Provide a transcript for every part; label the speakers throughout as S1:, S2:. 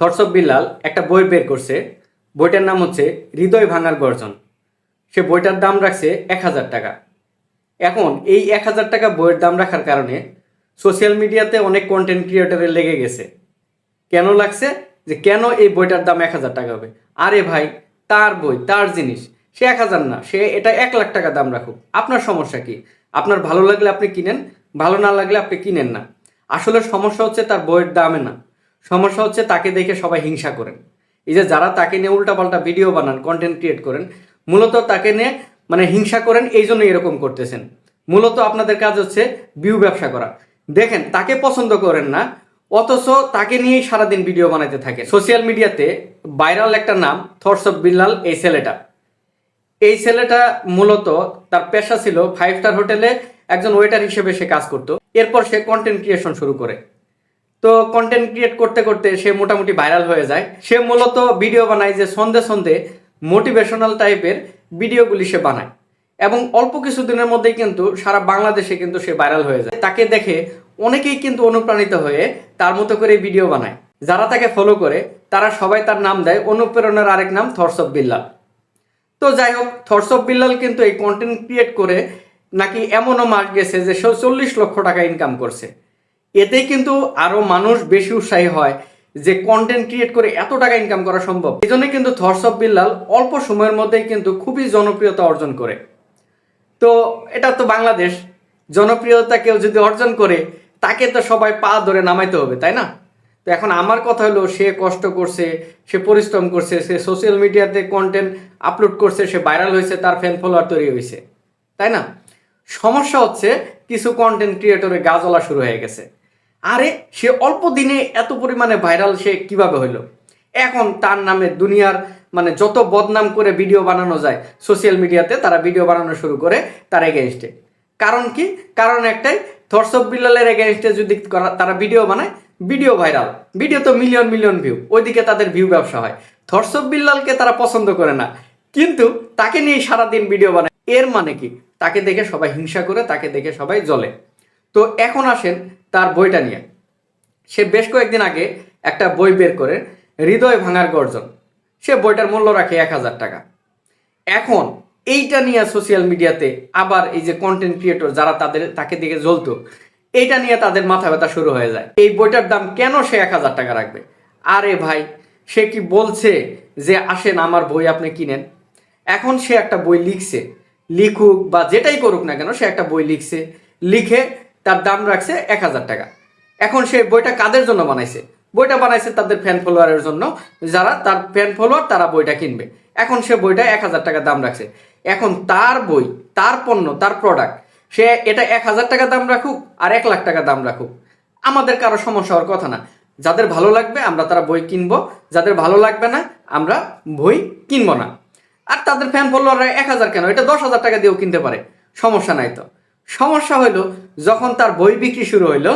S1: Of Billal একটা বই বের করছে। বইটার নাম হচ্ছে হৃদয় ভাঙার গর্জন। সে বইটার দাম রাখছে এক হাজার টাকা। এখন এই এক হাজার টাকা বইয়ের দাম রাখার কারণে সোশ্যাল মিডিয়াতে অনেক কন্টেন্ট ক্রিয়েটরের লেগে গেছে। কেন লাগছে? যে কেন এই বইটার দাম এক হাজার টাকা হবে? আরে ভাই, তার বই, তার জিনিস, সে এক হাজার না, সে এটা এক লাখ টাকা দাম রাখুক। আপনার সমস্যা কি? আপনার ভালো লাগলে আপনি কিনেন, ভালো না লাগলে আপনি কিনেন না। আসলে সমস্যা হচ্ছে তার বইয়ের দামে না। সমস্যা হচ্ছে তাকে দেখে সবাই হিংসা করেন। এই যে যারা তাকে নিয়ে উল্টাপাল্টা ভিডিও বানান কন্টেন্ট ক্রিয়েট করেন, মূলত তাকে নিয়ে মানে হিংসা করেন, এই জন্য এরকম করতেছেন। মূলত আপনাদের কাজ হচ্ছে বিউ ব্যবসা করা। দেখেন, তাকে পছন্দ করেন না, অথচ তাকে নিয়েই সারাদিন ভিডিও বানাইতে থাকে সোশ্যাল মিডিয়াতে ভাইরাল একটা নাম থটস অফ বিল্লাল এই ছেলেটা। এই ছেলেটা মূলত তার পেশা ছিল ফাইভ স্টার হোটেলে একজন ওয়েটার হিসেবে সে কাজ করতো। এরপর সে কন্টেন্ট ক্রিয়েশন শুরু করে। তো কন্টেন্ট ক্রিয়েট করতে করতে সে মোটামুটি ভাইরাল হয়ে যায়। সে মূলত ভিডিও বানায় যে সন্ধে সন্ধে মোটিভেশনাল টাইপের ভিডিওগুলি সে বানায়। এবং অল্প কিছু দিনের মধ্যেই কিন্তু সারা বাংলাদেশে কিন্তু সে ভাইরাল হয়ে যায়। তাকে দেখে অনেকেই কিন্তু অনুপ্রাণিত হয়ে তার মতো করে ভিডিও বানায়। যারা তাকে ফলো করে, তারা সবাই তার নাম দেয় অনুপ্রেরণার আরেক নাম অফ বিল্লাল তো যাই হোক অফ বিল্লাল কিন্তু এই কন্টেন্ট ক্রিয়েট করে নাকি এমনও মার্ক গেছে যে চল্লিশ লক্ষ টাকা ইনকাম করছে। এতেই কিন্তু আরও মানুষ বেশি উৎসাহী হয় যে কন্টেন্ট ক্রিয়েট করে এত টাকা ইনকাম করা সম্ভব। এই জন্য কিন্তু থটস অফ বিল্লাল অল্প সময়ের মধ্যেই কিন্তু খুবই জনপ্রিয়তা অর্জন করে। তো এটা তো বাংলাদেশ, জনপ্রিয়তা কেউ যদি অর্জন করে, তাকে তো সবাই পা ধরে নামাইতে হবে, তাই না? তো এখন আমার কথা হলো, সে কষ্ট করছে, সে পরিশ্রম করছে, সে সোশ্যাল মিডিয়াতে কন্টেন্ট আপলোড করছে, সে ভাইরাল হয়েছে, তার ফ্যান ফলোয়ার তৈরি হয়েছে, তাই না? সমস্যা হচ্ছে, কিছু কন্টেন্ট ক্রিয়েটরের গাজলা শুরু হয়ে গেছে। আরে, সে অল্প দিনে এত পরিমাণে ভাইরাল সে কীভাবে হইল? এখন তার নামে দুনিয়ার মানে যত বদনাম করে ভিডিও বানানো যায় সোশ্যাল মিডিয়াতে তারা ভিডিও বানানো শুরু করে তার এগেনস্টে কারণ কি? কারণ একটাই অফ বিল্লালের এগেনস্টে যদি তারা ভিডিও বানায় ভিডিও ভাইরাল ভিডিও তো মিলিয়ন মিলিয়ন ভিউ ওইদিকে তাদের ভিউ ব্যবসা হয়। অফ বিল্লালকে তারা পছন্দ করে না। কিন্তু তাকে নিয়ে সারাদিন ভিডিও বানায়। এর মানে কি? তাকে দেখে সবাই হিংসা করে, তাকে দেখে সবাই জ্বলে। তো এখন আসেন তার বইটা নিয়ে। সে বেশ কয়েকদিন আগে একটা বই বের করে, হৃদয় ভাঙার গর্জন। সে বইটার মূল্য রাখে এক হাজার টাকা। এখন এইটা নিয়ে সোশ্যাল মিডিয়াতে আবার এই যে কন্টেন্ট ক্রিয়েটর যারা তাদের, তাকে দিকে জ্বলতো, এইটা নিয়ে তাদের মাথা ব্যথা শুরু হয়ে যায়। এই বইটার দাম কেন সে এক হাজার টাকা রাখবে? আরে ভাই, সে কি বলছে যে, আসেন, আমার বই আপনি কিনেন। এখন সে একটা বই লিখছে। লিখুক বা যেটাই করুক না কেন, সে একটা বই লিখছে। লিখে তার দাম রাখছে এক হাজার টাকা। এখন সে বইটা কাদের জন্য বানাইছে? বইটা বানাইছে তাদের ফ্যান ফলোয়ারের জন্য। যারা তার ফ্যান ফলোয়ার তারা বইটা কিনবে। এখন সে বইটা এক হাজার টাকা দাম রাখছে। এখন তার বই, তার পণ্য, তার প্রোডাক্ট সে এটা এক হাজার টাকা দাম রাখুক আর এক লাখ টাকা দাম রাখুক। আমাদের কারও সমস্যা হওয়ার কথা না। যাদের ভালো লাগবে, আমরা তারা বই কিনবো। যাদের ভালো লাগবে না, আমরা বই কিনবো না। আর তাদের ফ্যান ফলোয়াররা এক হাজার কেন? এটা দশ হাজার টাকা দিয়েও কিনতে পারে। সমস্যা নাই তো। সমস্যা হইল যখন তার বই বিক্রি শুরু হইল,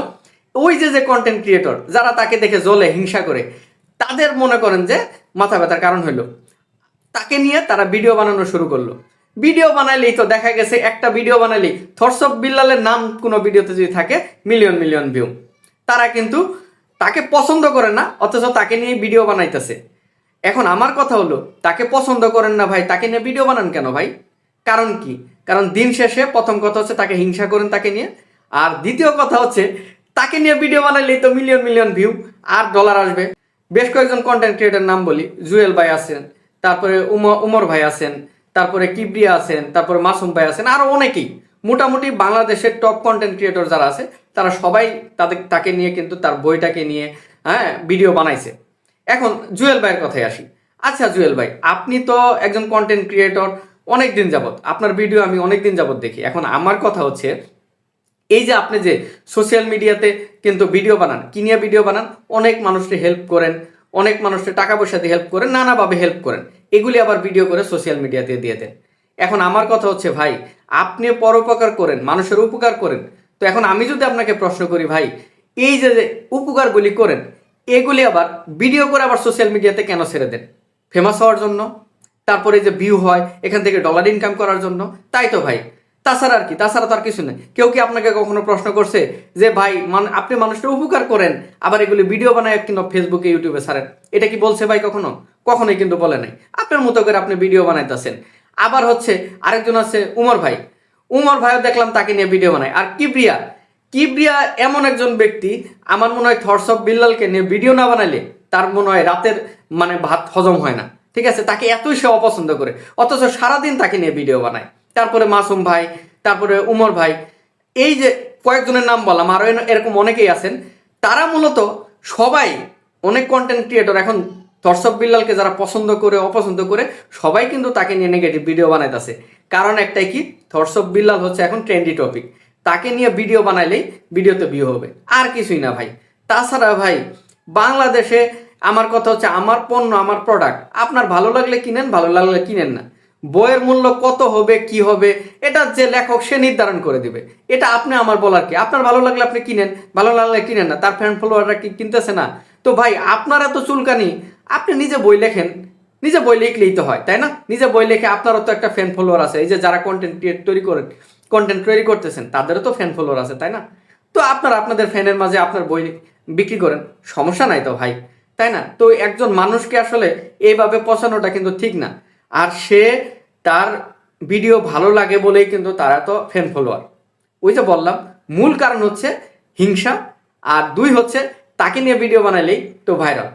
S1: ওই যে যে কন্টেন্ট ক্রিয়েটর যারা তাকে দেখে জ্বলে, হিংসা করে, তাদের মনে করেন যে মাথা ব্যথার কারণ হইল। তাকে নিয়ে তারা ভিডিও বানানো শুরু করল। ভিডিও বানাইলেই তো দেখা গেছে, একটা ভিডিও বানাইলেই থটস বিল্লালের নাম কোনো ভিডিওতে যদি থাকে মিলিয়ন মিলিয়ন ভিউ তারা কিন্তু তাকে পছন্দ করে না, অথচ তাকে নিয়ে ভিডিও বানাইতেছে। এখন আমার কথা হলো, তাকে পছন্দ করেন না ভাই, তাকে নিয়ে ভিডিও বানান কেন ভাই? কারণ কি? কারণ দিন শেষে প্রথম কথা হচ্ছে তাকে হিংসা করেন তাকে নিয়ে, আর দ্বিতীয় কথা হচ্ছে তাকে নিয়ে ভিডিও বানাইলেই তো মিলিয়ন মিলিয়ন ভিউ আর ডলার আসবে। বেশ কয়েকজন কন্টেন্ট ক্রিয়েটার নাম বলি, জুয়েল ভাই আছেন, তারপরে উম- উমর ভাই আছেন, তারপরে কিবরিয়া আছেন, তারপরে মাসুম ভাই আছেন, আরও অনেকেই। মোটামুটি বাংলাদেশের টপ কন্টেন্ট ক্রিয়েটর যারা আছে, তারা সবাই তাদের, তাকে নিয়ে কিন্তু তার বইটাকে নিয়ে হ্যাঁ ভিডিও বানাইছে। এখন জুয়েল ভাইয়ের কথায় আসি। আচ্ছা জুয়েল ভাই, আপনি তো একজন কন্টেন্ট ক্রিয়েটর অনেক দিন যাবত আপনার ভিডিও আমি অনেক দিন যাবত দেখি। এখন আমার কথা হচ্ছে, এই যে আপনি যে সোশ্যাল মিডিয়াতে কিন্তু ভিডিও বানান, কি নিয়ে ভিডিও বানান? অনেক মানুষকে হেল্প করেন, অনেক মানুষকে টাকা পয়সা দিয়ে হেল্প করেন, নানাভাবে হেল্প করেন। এগুলি আবার ভিডিও করে সোশ্যাল মিডিয়াতে দিয়ে দেন। এখন আমার কথা হচ্ছে, ভাই, আপনি পরোপকার করেন, মানুষের উপকার করেন। তো এখন আমি যদি আপনাকে প্রশ্ন করি, ভাই, এই যে যে উপকারগুলি করেন, এগুলি আবার ভিডিও করে আবার সোশ্যাল মিডিয়াতে কেন ছেড়ে দেন? ফেমাস হওয়ার জন্য? তারপরে যে ভিউ হয়, এখান থেকে ডলার ইনকাম করার জন্য, তাই তো ভাই? তাছাড়া আর কি, তাছাড়া তো আর কিছু নেই। কেউ কি আপনাকে কখনো প্রশ্ন করছে যে, ভাই, মান, আপনি মানুষকে উপকার করেন, আবার এগুলি ভিডিও বানায় কিন্তু ফেসবুকে ইউটিউবে ছাড়েন? এটা কি বলছে ভাই কখনো? কখনোই কিন্তু বলে নাই। আপনার মতো করে আপনি ভিডিও বানাইতেছেন। আবার হচ্ছে আরেকজন আছে, উমর ভাই। উমর ভাইও দেখলাম তাকে নিয়ে ভিডিও বানায়। আর কিবরিয়া কিবরিয়া এমন একজন ব্যক্তি, আমার মনে হয় থরস অফ বিল্লালকে নিয়ে ভিডিও না বানাইলে তার মনে হয় রাতের মানে ভাত হজম হয় না। ঠিক আছে, তাকে এতই সে অপছন্দ করে। অথচ সারাদিন তাকে নিয়ে ভিডিও বানায়। তারপরে মাসুম ভাই, তারপরে উমর ভাই, এই যে কয়েকজনের নাম বললাম আরও এরকম অনেকেই আছেন, তারা মূলত সবাই অনেক কন্টেন্ট ক্রিয়েটর এখন দর্শক বিল্লালকে যারা পছন্দ করে, অপছন্দ করে, সবাই কিন্তু তাকে নিয়ে নেগেটিভ ভিডিও বানাইতেছে। কারণ একটাই কি? থরসব বিল্লাল হচ্ছে এখন ট্রেন্ডি টপিক তাকে নিয়ে ভিডিও বানাইলেই ভিডিওতে ভিউ হবে। আর কিছুই না ভাই। তাছাড়া ভাই, বাংলাদেশে আমার কথা হচ্ছে আমার পণ্য, আমার প্রোডাক্ট আপনার ভালো লাগলে কিনেন, ভালো লাগলে কিনেন না। বইয়ের মূল্য কত হবে, কি হবে, এটা যে লেখক সে নির্ধারণ করে দিবে। এটা আপনি, আমার বলার কি? আপনার ভালো লাগলে আপনি কিনেন, ভালো লাগলে কিনেন না। তার ফ্যান ফলোয়াররা কি কিনতেছে না? তো ভাই, আপনার এত চুলকানি, আপনি নিজে বই লেখেন। নিজে বই লিখলেই তো হয়, তাই না? নিজে বই লিখে আপনারও তো একটা ফ্যান ফলোয়ার আছে। এই যে যারা কন্টেন্ট ক্রিয়েট তৈরি করেন কন্টেন্ট তৈরি করতেছেন, তাদেরও তো ফ্যান ফলোয়ার আছে, তাই না? তো আপনারা আপনাদের ফ্যানের মাঝে আপনার বই বিক্রি করেন। সমস্যা নাই তো ভাই। তাই না? তো একজন মানুষকে আসলে এইভাবে পচানোটা কিন্তু ঠিক না। আর সে তার ভিডিও ভালো লাগে বলেই কিন্তু তারা তো ফ্যান ফলোয়ার ওই যে বললাম, মূল কারণ হচ্ছে হিংসা, আর দুই হচ্ছে তাকে নিয়ে ভিডিও বানালেই তো ভাইরাল